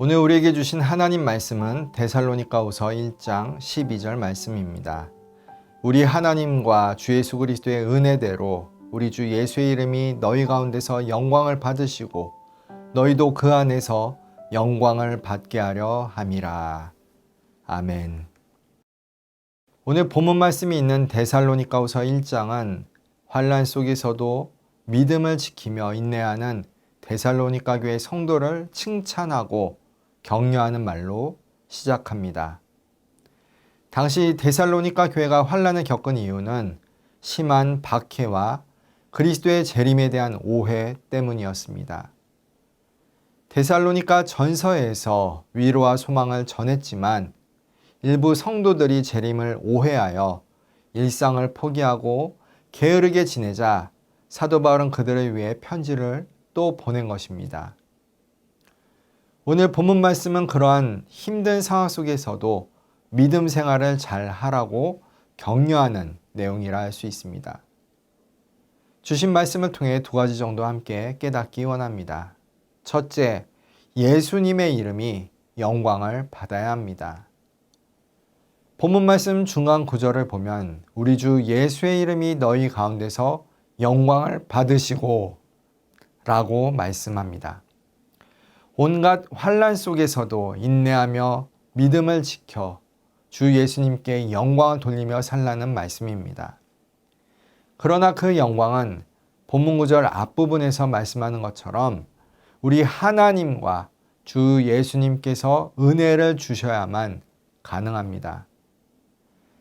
오늘 우리에게 주신 하나님 말씀은 데살로니가후서 1장 12절 말씀입니다. 우리 하나님과 주 예수 그리스도의 은혜대로 우리 주 예수의 이름이 너희 가운데서 영광을 받으시고 너희도 그 안에서 영광을 받게 하려 함이라. 아멘. 오늘 본문 말씀이 있는 데살로니가후서 1장은 환란 속에서도 믿음을 지키며 인내하는 데살로니가 교회 성도를 칭찬하고 격려하는 말로 시작합니다. 당시 데살로니가 교회가 환란을 겪은 이유는 심한 박해와 그리스도의 재림에 대한 오해 때문이었습니다. 데살로니가 전서에서 위로와 소망을 전했지만 일부 성도들이 재림을 오해하여 일상을 포기하고 게으르게 지내자 사도 바울은 그들을 위해 편지를 또 보낸 것입니다. 오늘 본문 말씀은 그러한 힘든 상황 속에서도 믿음 생활을 잘 하라고 격려하는 내용이라 할 수 있습니다. 주신 말씀을 통해 두 가지 정도 함께 깨닫기 원합니다. 첫째, 예수님의 이름이 영광을 받아야 합니다. 본문 말씀 중간 구절을 보면 우리 주 예수의 이름이 너희 가운데서 영광을 받으시고 라고 말씀합니다. 온갖 환란 속에서도 인내하며 믿음을 지켜 주 예수님께 영광을 돌리며 살라는 말씀입니다. 그러나 그 영광은 본문 구절 앞부분에서 말씀하는 것처럼 우리 하나님과 주 예수님께서 은혜를 주셔야만 가능합니다.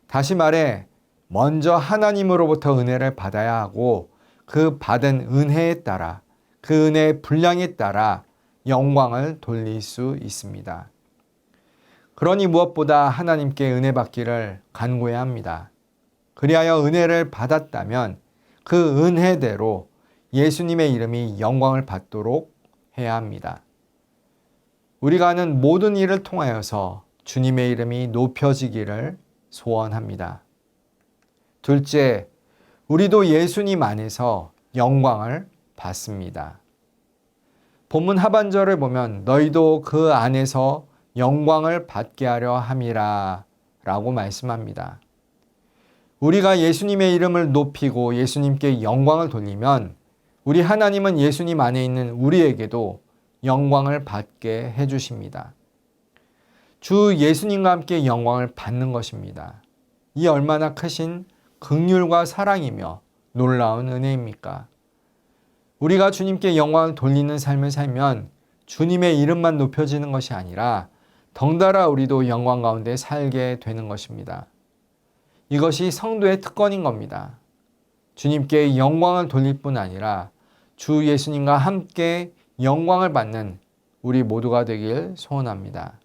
다시 말해, 먼저 하나님으로부터 은혜를 받아야 하고 그 받은 은혜에 따라 그 은혜의 분량에 따라 영광을 돌릴 수 있습니다. 그러니 무엇보다 하나님께 은혜 받기를 간구해야 합니다. 그리하여 은혜를 받았다면 그 은혜대로 예수님의 이름이 영광을 받도록 해야 합니다. 우리가 하는 모든 일을 통하여서 주님의 이름이 높여지기를 소원합니다. 둘째, 우리도 예수님 안에서 영광을 받습니다. 본문 하반절을 보면 너희도 그 안에서 영광을 받게 하려 함이라 라고 말씀합니다. 우리가 예수님의 이름을 높이고 예수님께 영광을 돌리면 우리 하나님은 예수님 안에 있는 우리에게도 영광을 받게 해주십니다. 주 예수님과 함께 영광을 받는 것입니다. 이 얼마나 크신 극률과 사랑이며 놀라운 은혜입니까? 우리가 주님께 영광을 돌리는 삶을 살면 주님의 이름만 높여지는 것이 아니라 덩달아 우리도 영광 가운데 살게 되는 것입니다. 이것이 성도의 특권인 겁니다. 주님께 영광을 돌릴 뿐 아니라 주 예수님과 함께 영광을 받는 우리 모두가 되길 소원합니다.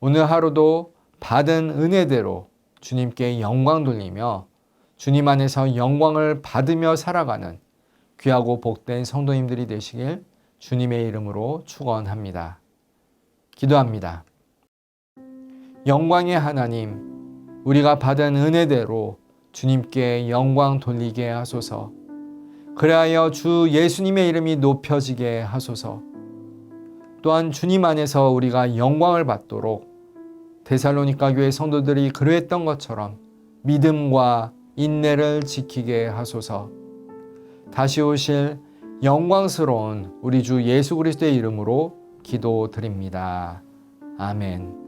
오늘 하루도 받은 은혜대로 주님께 영광 돌리며 주님 안에서 영광을 받으며 살아가는 귀하고 복된 성도님들이 되시길 주님의 이름으로 축원합니다. 기도합니다. 영광의 하나님, 우리가 받은 은혜대로 주님께 영광 돌리게 하소서. 그리하여 주 예수님의 이름이 높여지게 하소서. 또한 주님 안에서 우리가 영광을 받도록 데살로니가 교회 성도들이 그러했던 것처럼 믿음과 인내를 지키게 하소서. 다시 오실 영광스러운 우리 주 예수 그리스도의 이름으로 기도드립니다. 아멘.